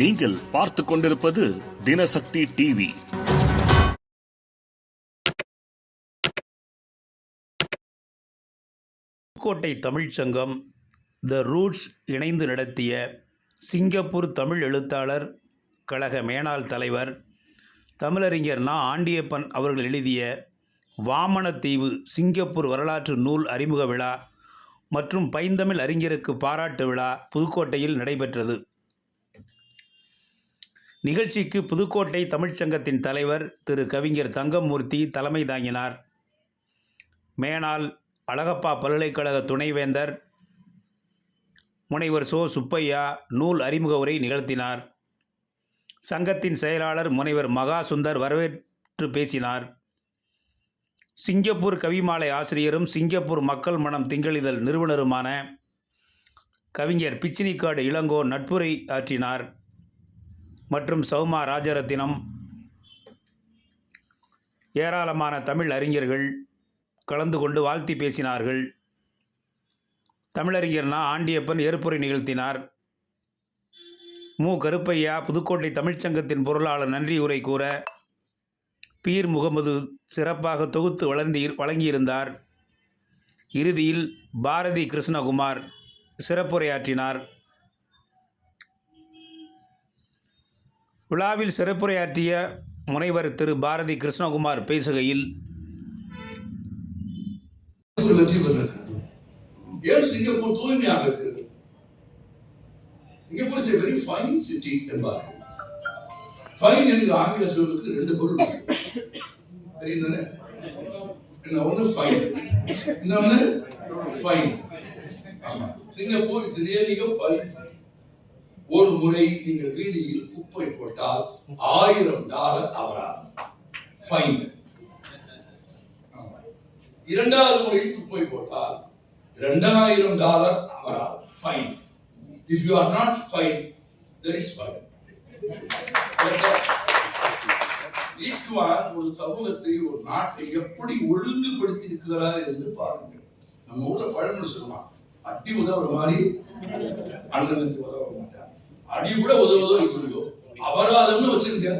நீங்கள் பார்த்து கொண்டிருப்பது தினசக்தி டிவி. புதுக்கோட்டை தமிழ்ச் சங்கம் த ரூட்ஸ் இணைந்து நடத்திய சிங்கப்பூர் தமிழ் எழுத்தாளர் கழக மேனாள் தலைவர் தமிழறிஞர் நா. ஆண்டியப்பன் அவர்கள் எழுதிய வாமனத்தீவு சிங்கப்பூர் வரலாற்று நூல் அறிமுக விழா மற்றும் பைந்தமிழ் அறிஞருக்கு பாராட்டு விழா புதுக்கோட்டையில் நடைபெற்றது. நிகழ்ச்சிக்கு புதுக்கோட்டை தமிழ்ச்சங்கத்தின் தலைவர் திரு. கவிஞர் தங்கமூர்த்தி தலைமை தாங்கினார். மேனால் அழகப்பா பல்கலைக்கழக துணைவேந்தர் முனைவர் சோ. சுப்பையா நூல் அறிமுக உரை நிகழ்த்தினார். சங்கத்தின் செயலாளர் முனைவர் மகா சுந்தர் வரவேற்று பேசினார். சிங்கப்பூர் கவிமாலை ஆசிரியரும் சிங்கப்பூர் மக்கள் மனம் திங்களிதழ் நிறுவனருமான கவிஞர் பிச்சினிக்காடு இளங்கோ நட்புரை ஆற்றினார். மற்றும் சௌமா ராஜரத்தினம். ஏராளமான தமிழ் அறிஞர்கள் கலந்து கொண்டு வாழ்த்தி பேசினார்கள். தமிழறிஞர்னா ஆண்டியப்பன் ஏற்புரை நிகழ்த்தினார். மு. கருப்பையா புதுக்கோட்டை தமிழ்ச்சங்கத்தின் பொருளாளர் நன்றி உரை கூற பீர் முகமது சிறப்பாக தொகுத்து வளர்ந்தி வழங்கியிருந்தார். இறுதியில் பாரதி கிருஷ்ணகுமார் சிறப்புரையாற்றினார். விழாவில் சிறப்புரையாற்றிய முனைவர் திரு. பாரதி கிருஷ்ணகுமார் பேசுகையில் வெற்றி பெற்றிருக்கிறது ஏன் சிங்கப்பூர் தூய்மையாக இருக்கிறது Singapore is very fine city என்பார்கள். ஃபைன் என்கிற ஆங்கில சொல்லுக்கு ரெண்டு பொருள் தெரியுதானே? ஒன்று ஃபைன் இன்னொன்று ஃபைன் ஆமா. Singapore is really fine city ஒரு முறை நீங்கள் வீதியில் குப்பை போட்டால் ஆயிரம் டாலர் அபராதம். ஃபைன் இரண்டாவது முறை குப்பை போட்டால் இரண்டாயிரம் டாலர் அபராதம். Fine if you are not fine there is fine ஈக்குவான் ஒரு சமூகத்தை ஒரு நாட்டை எப்படி ஒழுங்குபடுத்தி இருக்கிறார் என்று பாருங்கள். நம்ம ஊர்ல பழமொழி சொல்லுவான் அடி உதவுற மாதிரி அண்ணனுக்கு உதவ மாட்டான் அடி கூட உதவுதோ இல்லையோ? அபராதம்னு வச்சிருக்க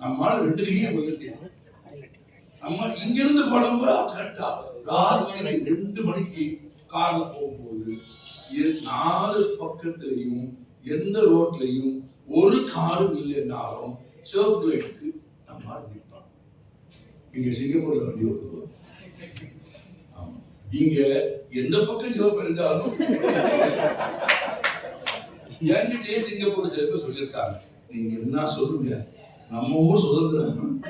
நம்மால் ரெண்டு கையும் உயர்த்தினோம் நம்ம இங்கிருந்து புலம்புறா கரெக்டா? ராத்திரி ரெண்டு மணிக்கு கார்ல போகும்போது எ- நாலு பக்கத்திலையும் எந்த ரோட்லையும் ஒரு காரும் இல்லைன்னாலும் சிவப்பு லைட்டுக்கு நம்ம நிற்போம் இங்க சிங்கப்பூர்ல வண்டி ஓட்டுவோம். ஆமா. இங்க எந்த பக்கம் சிவப்பு இருந்தாலும் என்கிட்டயே சிங்கப்பூர் சில பேர் சொல்லியிருக்காங்க. நீங்க என்ன சொல்லுங்க? நம்ம ஊர் சுதந்திரம்.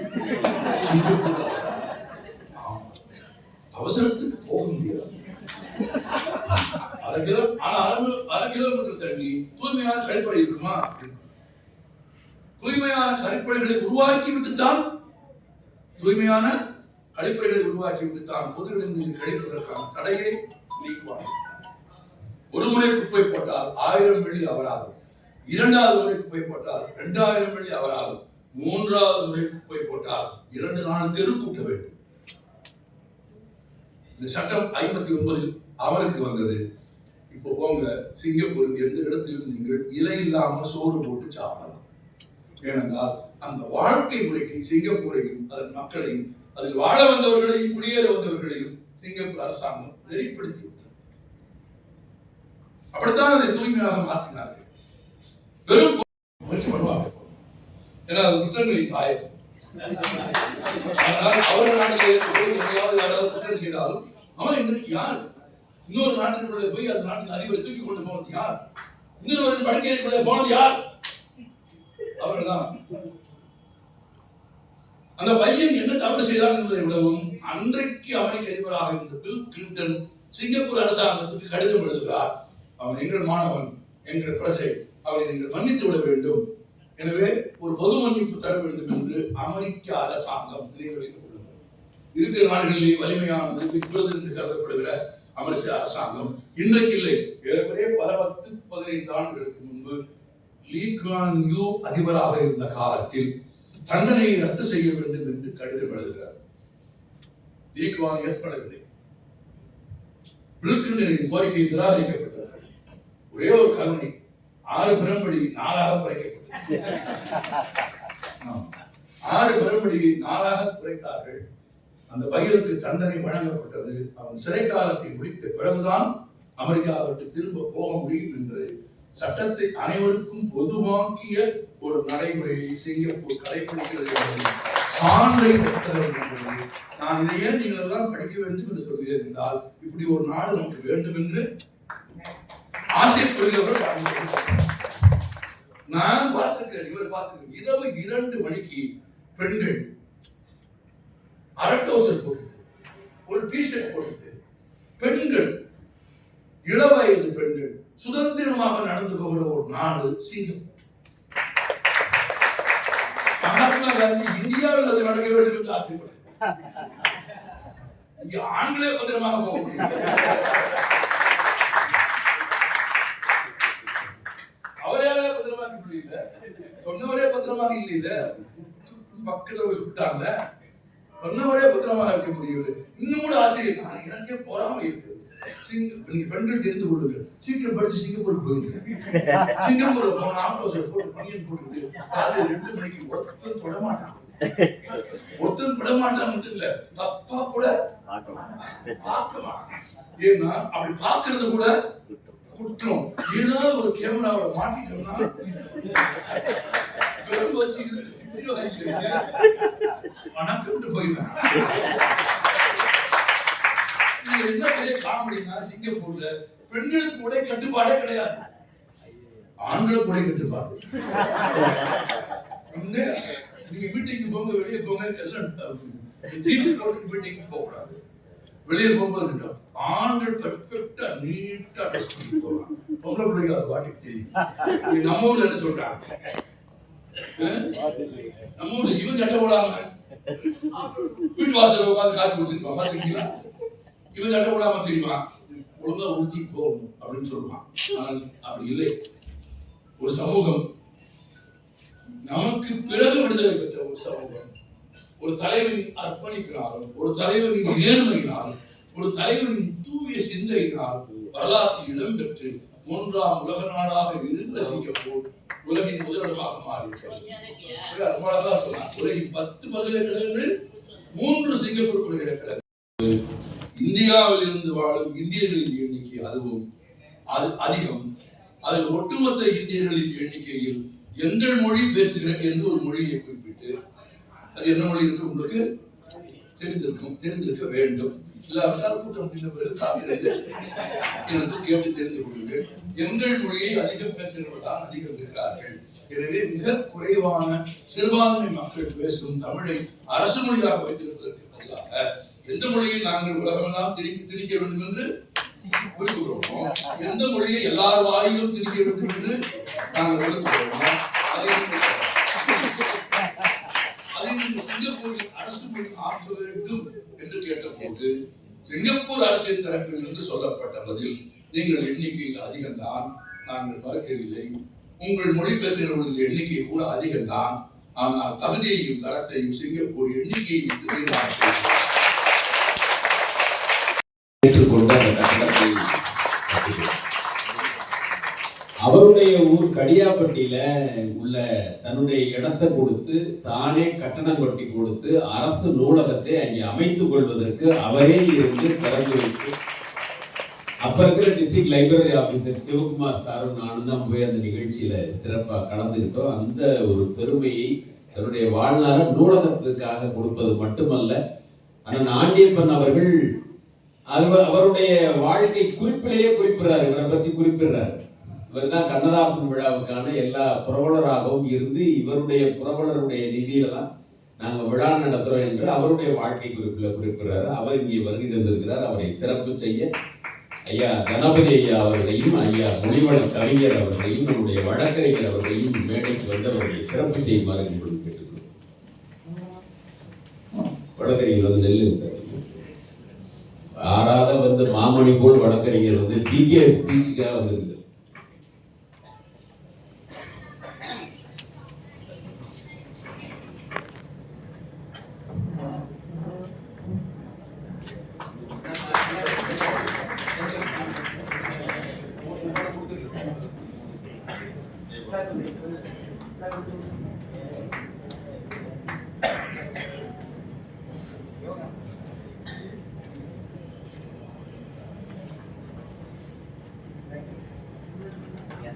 சிங்கப்பூர். அவசரத்துக்கு போக முடியாது. அரை கிலோ ஆனா அரை கிலோமீட்டர் தள்ளி தூய்மையான கழிப்பறை இருக்குமா? தூய்மையான கழிப்பறைகளை உருவாக்கி விட்டுத்தான் தூய்மையான கழிப்பறைகளை உருவாக்கி விட்டுத்தான் பொது இடங்களில் கழிப்பதற்கான தடையை நீக்குவாங்க ஒரு முறை குப்பை போட்டால் ஆயிரம் வெள்ளி அபராதம். இரண்டாவது முறை குப்பை போட்டால் இரண்டாயிரம் வெள்ளி அபராதம். மூன்றாவது முறை குப்பை போட்டால் இரண்டு நாள் தெரு கூட்ட வேண்டும். இந்த சட்டம் ஐம்பத்தி ஒன்பதில் அமலுக்கு வந்தது. இப்போ போங்க சிங்கப்பூரில் எந்த இடத்திலும் நீங்கள் இலை இல்லாமல் சோறு போட்டு சாப்பிடலாம். ஏனென்றால் அந்த வாழ்க்கை முறைக்கு சிங்கப்பூரையும் அதன் மக்களையும் அதில் வாழ வந்தவர்களையும் குடியேற வந்தவர்களையும் சிங்கப்பூர் அரசாங்கம் நெறிப்படுத்தி விட்டது அப்படித்தான் அதை தூய்மையாக மாற்றினார்கள். வெறும் முயற்சி பண்ணுவாங்க. ஏன்னா அது குற்றங்களின் தாயம் ஆனால் அவர் நாட்டிலே எதையாவது யாராவது குற்றம் செய்தாலும் அவன் இன்றைக்கு யார்? இன்னொரு நாட்டிற்குள்ளே போய் அந்த நாட்டின் அதிபரை தூக்கி கொண்டு போனது யார்? இன்னொரு படுக்கைக்குள்ளே போனது யார்? அவர்தான். அந்த பையன் என்ன தவறு செய்தான் என்பதை விடவும் அன்றைக்கு அமெரிக்க அதிபராக இருந்த பில் கிளின்டன் சிங்கப்பூர் அரசாங்கத்துக்கு கடிதம் எழுதுகிறார். அவன் எங்கள் மாணவன் எங்கள் பிரஜை. அவனை நீங்கள் மன்னித்து விட வேண்டும். எனவே ஒரு பொது மன்னிப்பு தர வேண்டும் என்று அமெரிக்க அரசாங்கம் நினைவு வைத்துக் கொள்ளுங்கள். இருக்கிற நாடுகளிலே வலிமையானது பிக் என்று கருதப்படுகிற அமெரிக்க அரசாங்கம் இன்றைக்கு இல்லை. ஏற்கனவே பல பத்து பதினைந்து ஆண்டுகளுக்கு முன்பு லீக்வான் யூ அதிபராக இருந்த காலத்தில் தண்டனையை ரத்து செய்ய வேண்டும் என்று கடிதம் எழுதுகிறார். லீக்வான் ஏற்படவில்லை பில்கிண்டனின் கோரிக்கை நிராகரிக்கப்பட்டது. ஒரே ஒரு கருணை ஆறு பிறம்படி நாலாக குறைக்கப்பட்டது. ஆறு பிரம்படியை நாளாக குறைத்தார்கள். அந்த பயிருக்கு தண்டனை வழங்கப்பட்டது. அவன் சிறை காலத்தை முடித்த பிறகுதான் அமெரிக்காவிற்கு திரும்ப போக முடியும் என்று சட்டத்தை அனைவருக்கும் பொதுவாக்கிய ஒரு நடைமுறையை சிங்கப்பூர் கடைபிடிக்கிறது சான்றை பெற்றது நான் இதை ஏன் நீங்கள் எல்லாம் படிக்க வேண்டும் என்று சொல்கிறேன் என்றால் இப்படி ஒரு நாடு நமக்கு வேண்டும் என்று ஆசைப்படுகிறவர் நான் பார்த்திருக்கிறேன் இவர் பார்த்திருக்கேன் இரவு இரண்டு மணிக்கு பெண்கள் அரட்டோசர் போட்டு ஒரு டிஷர்ட் போட்டு பெண்கள் இளவயது பெண்கள் சுதந்திரமாக நடந்து போகிற ஒரு நாடு சிங்கப்பூர் மகாத்மா காந்தி இந்தியாவில் அது நடக்க வேண்டும் என்று ஆசைப்படுகிறார் இங்க ஆண்களே பத்திரமாக போக முடியும். அவரே பத்திரமாக முடியல சொன்னவரே பத்திரமாக இல்லையில பக்கத்துல சுட்டாங்க சொன்னவரே பத்திரமாக இருக்க முடியவில்லை. இன்னும் கூட ஆச்சரியம் நான் எனக்கே போறாம இருக்கு. சிங்க- பெண்கள் தெரிந்து கொள்ளுங்கள். சீக்கிரம் படிச்சு சிங்கப்பூருக்கு போயிருக்கேன் சிங்கப்பூர்ல போன ஆட்டோசர் போட்டு பணியன் போட்டு காலையில் ரெண்டு மணிக்கு ஒருத்தன் தொட மாட்டான் ஒருத்தன் விட மாட்டான் மட்டும் இல்ல தப்பா கூட பார்க்க மாட்டான் ஏன்னா அப்படி பார்க்கிறது கூட குற்றம். ஏதாவது ஒரு கேமராவை மாட்டிட்டோம்னா குழம்பு வச்சு இழுத்து வாங்கிட்டு வணக்கம்னு போயிடுவேன் இது என்ன சிங்கப்பூர்ல பெண்களுக்கு உடை கட்டுப்பாடே கிடையாது. ஆண்களுக்கு உடை கட்டுப்பாடு. நீங்க மீட்டிங்க்கு போங்க வெளியே போங்க எல்லாம் ஜீன்ஸ் போட்டு மீட்டிங்க்கு போக கூடாது வெளியே போகும்போது ஆண்கள் பெர்ஃபெக்டா நீட்டா ட்ரெஸ் பண்ணி போகலாம். பொம்பளை பிள்ளைங்க அது வாட்டிக்கு தெரியும். நம்ம ஊர்ல என்ன சொல்றாங்க? நம்ம ஊர்ல இவன் கட்ட போடாம வீட்டு வாசல் உட்காந்து காத்து குடிச்சிருப்பான் பாத்துருக்கீங்களா? இவன் சட்டை போடாம தெரியுமா? ஒழுங்கா உறுதி போகணும் அப்படின்னு சொல்லுவான். ஆனால் அப்படி இல்லை. ஒரு சமூகம் நமக்கு பிறகு விடுதலை பெற்ற ஒரு சமூகம் ஒரு தலைவனின் அர்ப்பணிப்பினாலும் ஒரு தலைவனின் நேர்மையினாலும் ஒரு தலைவனின் தூய சிந்தையினால் வரலாற்றில் இடம்பெற்று மூன்றாம் உலக நாடாக இருந்த சிங்கப்பூர் உலகின் முதலிடமாக மாறி அழகா சொன்னார் உலகின் பத்து பல்கலைக்கழகங்கள் மூன்று சிங்கப்பூர் பல்கலைக்கழகம் இந்தியாவில் இருந்து வாழும் இந்தியர்களின் எண்ணிக்கை அதுவும் அது அதிகம். அதில் ஒட்டுமொத்த இந்தியர்களின் எண்ணிக்கையில் எங்கள் மொழி பேசுகிற என்று ஒரு மொழியை குறிப்பிட்டு அது என்ன மொழி என்று உங்களுக்கு தெரிந்திருக்கும் தெரிந்திருக்க வேண்டும். இல்லாவிட்டால் கூட்டம் முடிந்த பிறகு காவிரி எனக்கு கேட்டு தெரிந்து கொள்ளுங்கள். எங்கள் மொழியை அதிகம் பேசுகிறவர்கள் தான் அதிகம் இருக்கிறார்கள். எனவே மிக குறைவான சிறுபான்மை மக்கள் பேசும் தமிழை அரசு மொழியாக வைத்திருப்பதற்கு பதிலாக எந்த மொழியை நாங்கள் உலகமெல்லாம் திரிக்க திரிக்க வேண்டும் என்று விரும்புகிறோமோ எந்த மொழியை எல்லார் வாயிலும் திரிக்க வேண்டும் என்று நாங்கள் விரும்புகிறோமோ அதை நீங்கள் சிங்கப்பூரில் அரசு மொழி ஆக்க வேண்டும் என்று கேட்டபோது சிங்கப்பூர் அரசின் தரப்பில் இருந்து சொல்லப்பட்ட பதில் நீங்கள் எண்ணிக்கையில் அதிகம்தான் நாங்கள் மறக்கவில்லை. உங்கள் மொழி பேசுகிறவர்களின் எண்ணிக்கை கூட அதிகம்தான். ஆனால் தகுதியையும் தரத்தையும் சிங்கப்பூர் எண்ணிக்கையை அந்த கட்டடத்தை அவருடைய ஊர் கடியாப்பட்டியில உள்ள தன்னுடைய இடத்தை கொடுத்து தானே கட்டணம் கட்டி கொடுத்து அரசு நூலகத்தை அங்கே அமைத்துக் கொள்வதற்கு அவரே இருந்து திறந்து வைத்து அப்ப இருக்கிற டிஸ்ட்ரிக்ட் லைப்ரரி ஆபீசர் சிவகுமார் சாரும் நானும் தான் போய் அந்த நிகழ்ச்சியில சிறப்பாக கலந்துக்கிட்டோம். அந்த ஒரு பெருமையை தன்னுடைய வாழ்நாள நூலகத்திற்காக கொடுப்பது மட்டுமல்ல ஆனால் ஆண்டியப்பன் அவர்கள் அவர் அவருடைய வாழ்க்கை குறிப்பிலேயே குறிப்பிடுறார் இவரை பற்றி குறிப்பிடுறார். இவர் தான் கண்ணதாசன் விழாவுக்கான எல்லா புரவலராகவும் இருந்து இவருடைய புரவலருடைய நிதியில தான் விழா நடத்துகிறோம் என்று அவருடைய வாழ்க்கை குறிப்பில் குறிப்பிடுறாரு. அவர் இங்கே வருகை தந்திருக்கிறார். அவரை சிறப்பு செய்ய ஐயா கணபதி ஐயா அவர்களையும் ஐயா மொழிவள கவிஞர் அவர்களையும் நம்முடைய வழக்கறிஞர் அவர்களையும் மேடைக்கு வந்து அவர்களை சிறப்பு செய்யுமாறு உங்களுக்கு வழக்கறிஞர் வந்து நெல்லுங்க சார். ஆறாத வந்து மாமணி போல் வழக்கறிஞர் வந்து பிகே ஸ்பீச்சுக்காக வந்திருக்கு